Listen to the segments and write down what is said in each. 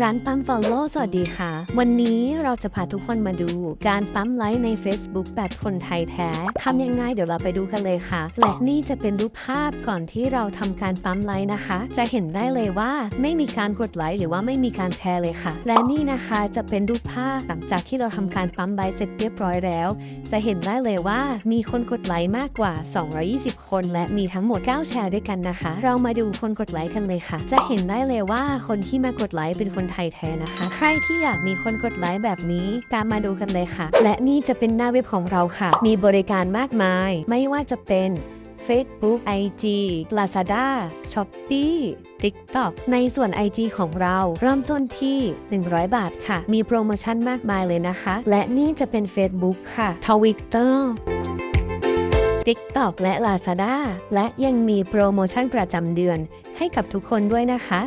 ร้านปั๊ม Follow สวัสดีค่ะ วันนี้เราจะพาทุกคนมาดู การปั๊มไลค์ใน Facebook แบบคนไทยแท้ ทำยังไงเดี๋ยวเราไปดูกันเลยค่ะ และนี่จะเป็นรูปภาพก่อนที่เราทำการปั๊มไลค์นะคะ จะเห็นได้เลยว่าไม่มีการกดไลค์หรือว่าไม่มีการแชร์เลยค่ะ และนี่นะคะจะเป็นรูปภาพหลังจากที่เราทำการปั๊มไลค์เสร็จเรียบร้อยแล้ว จะเห็นได้เลยว่ามีคนกดไลค์มากกว่า 220 คน และมีทั้งหมด 9 แชร์ด้วยกันนะคะ เรามาดูคนกดไลค์กันเลยค่ะ จะเห็นได้เลยว่าคนที่มากดไลค์เป็นคนไทยแท้นะคะ ใครที่อยากมีคนกดไลค์แบบนี้ ตามมาดูกันเลยค่ะ และนี่จะเป็นหน้าเว็บของเราค่ะ มีบริการมากมาย ไม่ว่าจะเป็น Facebook IG Lazada Shopee TikTok ในส่วน IG ของเราเริ่มต้นที่ 100 บาทค่ะ มีโปรโมชั่นมากมายเลยนะคะ และนี่จะเป็น Facebook ค่ะ Twitter TikTok และ Lazada และยังมีโปรโมชั่นประจำเดือนให้กับทุกคนด้วยนะคะ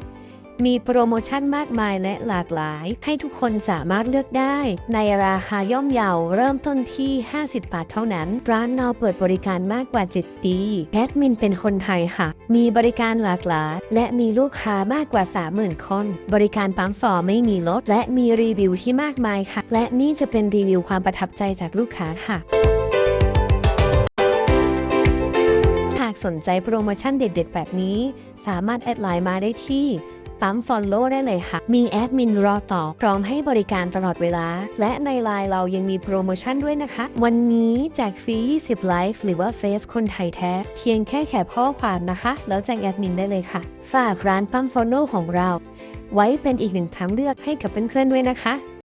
มีโปรโมชั่นมากมายและหลากหลาย ให้ทุกคนสามารถเลือกได้ ในราคาย่อมเยาเริ่มต้นที่ 50 บาทเท่านั้น ร้านเราเปิดบริการมากกว่า 7 ปีแอดมินเป็นคนไทยค่ะ มีบริการหลากหลาย และมีลูกค้ามากกว่า 30,000 คน บริการปั๊มฟอร์ไม่มีลด และมีรีวิวที่มากมายค่ะ และนี่จะเป็นรีวิวความประทับใจจากลูกค้าค่ะหากสนใจโปรโมชั่นเด็ด ๆ แบบนี้ สามารถแอดไลน์มาได้ที่ ปั๊ม Follow ได้เลยค่ะ มีแอดมินรอตอบพร้อมให้บริการตลอดเวลา และในไลน์เรายังมีโปรโมชั่นด้วยนะคะ วันนี้แจกฟรี 20 ไลฟ์หรือว่าเฟซคนไทยแท้ เพียงแค่แค่ข้อความนะคะ แล้วแจ้งแอดมินได้เลยค่ะ ฝากร้านปั๊ม Follow ของเรา ไว้เป็นอีกหนึ่งทางเลือกให้กับเพื่อนๆด้วยนะคะ